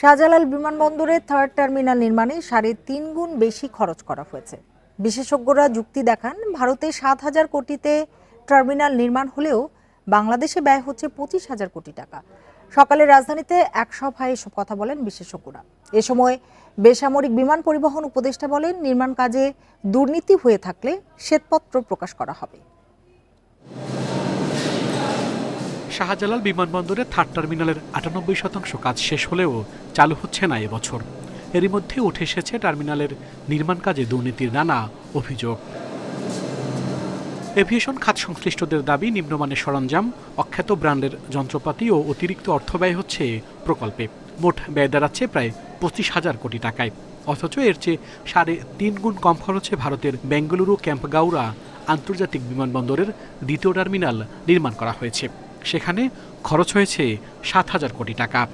শাহজালাল বিমানবন্দরে third terminal নির্মাণে সাড়ে তিন গুণ বেশি খরচ করা হয়েছে। বিশেষজ্ঞরা যুক্তি দেখান, ভারতে সাত হাজার কোটিতে টার্মিনাল নির্মাণ হলেও বাংলাদেশে ব্যয় হচ্ছে পঁচিশ হাজার কোটি টাকা। সকালে রাজধানীতে এক সভায় এসব কথা বলেন বিশেষজ্ঞরা। এ সময় বেসামরিক বিমান পরিবহন উপদেষ্টা বলেন, নির্মাণ কাজে দুর্নীতি হয়ে থাকলে শ্বেতপত্র প্রকাশ করা হবে। শাহজালাল বিমানবন্দরে থার্ড টার্মিনালের আটানব্বই শতাংশ কাজ শেষ হলেও চালু হচ্ছে না এবছর। এরই মধ্যে উঠে এসেছে টার্মিনালের নির্মাণ কাজে দুর্নীতির নানা অভিযোগ। এভিয়েশন খাত সংশ্লিষ্টদের দাবি নিম্নমানের সরঞ্জাম, অখ্যাত ব্র্যান্ডের যন্ত্রপাতি ও অতিরিক্ত অর্থ ব্যয় হচ্ছে প্রকল্পে। মোট ব্যয় দাঁড়াচ্ছে প্রায় পঁচিশ হাজার কোটি টাকায়। অথচ এর চেয়ে সাড়ে তিন গুণ কম খরচে ভারতের বেঙ্গালুরু ক্যাম্পগাউড়া আন্তর্জাতিক বিমানবন্দরের দ্বিতীয় টার্মিনাল নির্মাণ করা হয়েছে। সেখানে খরচ হয়েছে সাত হাজার কোটি টাকা।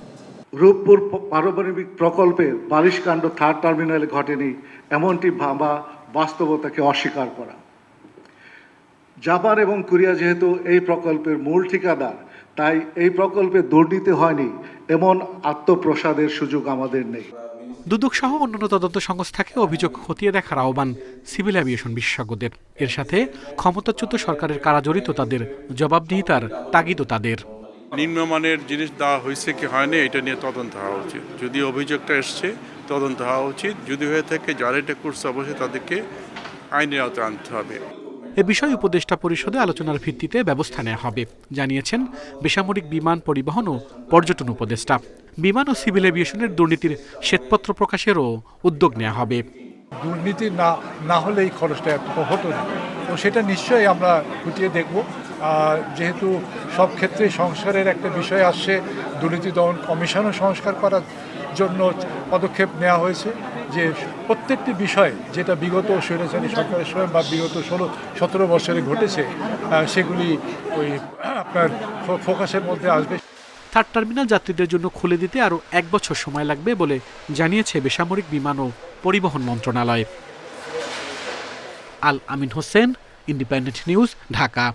রূপপুর পারমাণবিক প্রকল্পে বারিশকাণ্ড থার্ড টার্মিনালে ঘটেনি, এমনটি ভাবা বাস্তবতাকে অস্বীকার করা। জাপান এবং কোরিয়া যেহেতু এই প্রকল্পের মূল ঠিকাদার, তাই এই প্রকল্পে দুর্নীতি হয়নি, এমন আত্মপ্রসাদের সুযোগ আমাদের নেই। দুদক সহ অন্যান্য তদন্ত সংস্থাকে অভিযোগ খতিয়ে দেখার আহ্বান সিভিল অ্যাভিয়েশন বিশেষজ্ঞদের। এর সাথে ক্ষমতাচ্যুত সরকারের কারা জড়িত তাদের, জবাবদিহিতার তাগিদও তাদের। নিম্নমানের জিনিস দেওয়া হয়েছে কি হয়নি এটা নিয়ে তদন্ত হওয়া উচিত। যদি অভিযোগটা এসছে, তদন্ত হওয়া উচিত। যদি হয়ে থাকে, যারা এটা করছে অবশ্যই তাদেরকে আইনের আওতায় আনতে হবে। এ বিষয়ে উপদেষ্টা পরিষদে আলোচনার ভিত্তিতে ব্যবস্থা নেওয়া হবে, জানিয়েছেন বেসামরিক বিমান পরিবহন ও পর্যটন উপদেষ্টা। বিমান ও সিভিল এভিয়েশনের দুর্নীতির শ্বেতপত্র প্রকাশেরও উদ্যোগ নেওয়া হবে। দুর্নীতি না না হলে এই খরচটা এত হতো না। তো সেটা নিশ্চয়ই আমরা খুঁটিয়ে দেখব। যেহেতু সব ক্ষেত্রে সংস্কারের একটা বিষয় আসছে, দুর্নীতি দমন কমিশনও সংস্কার করার জন্য পদক্ষেপ নেওয়া হয়েছে। যে প্রত্যেকটি বিষয় যেটা বিগত স্বৈরাচারী সরকারের সময় বা বিগত ষোলো, সতেরো বছরে ঘটেছে সেগুলি ওই, আপনার ফোকাসের মধ্যে আসবে। থার্ড টার্মিনাল যাত্রীদের জন্য খুলে দিতে আরও এক বছর সময় লাগবে বলে জানিয়েছে বেসামরিক বিমান ও পরিবহন মন্ত্রণালয়। Al Amin Hossain, Independent News, Dhaka.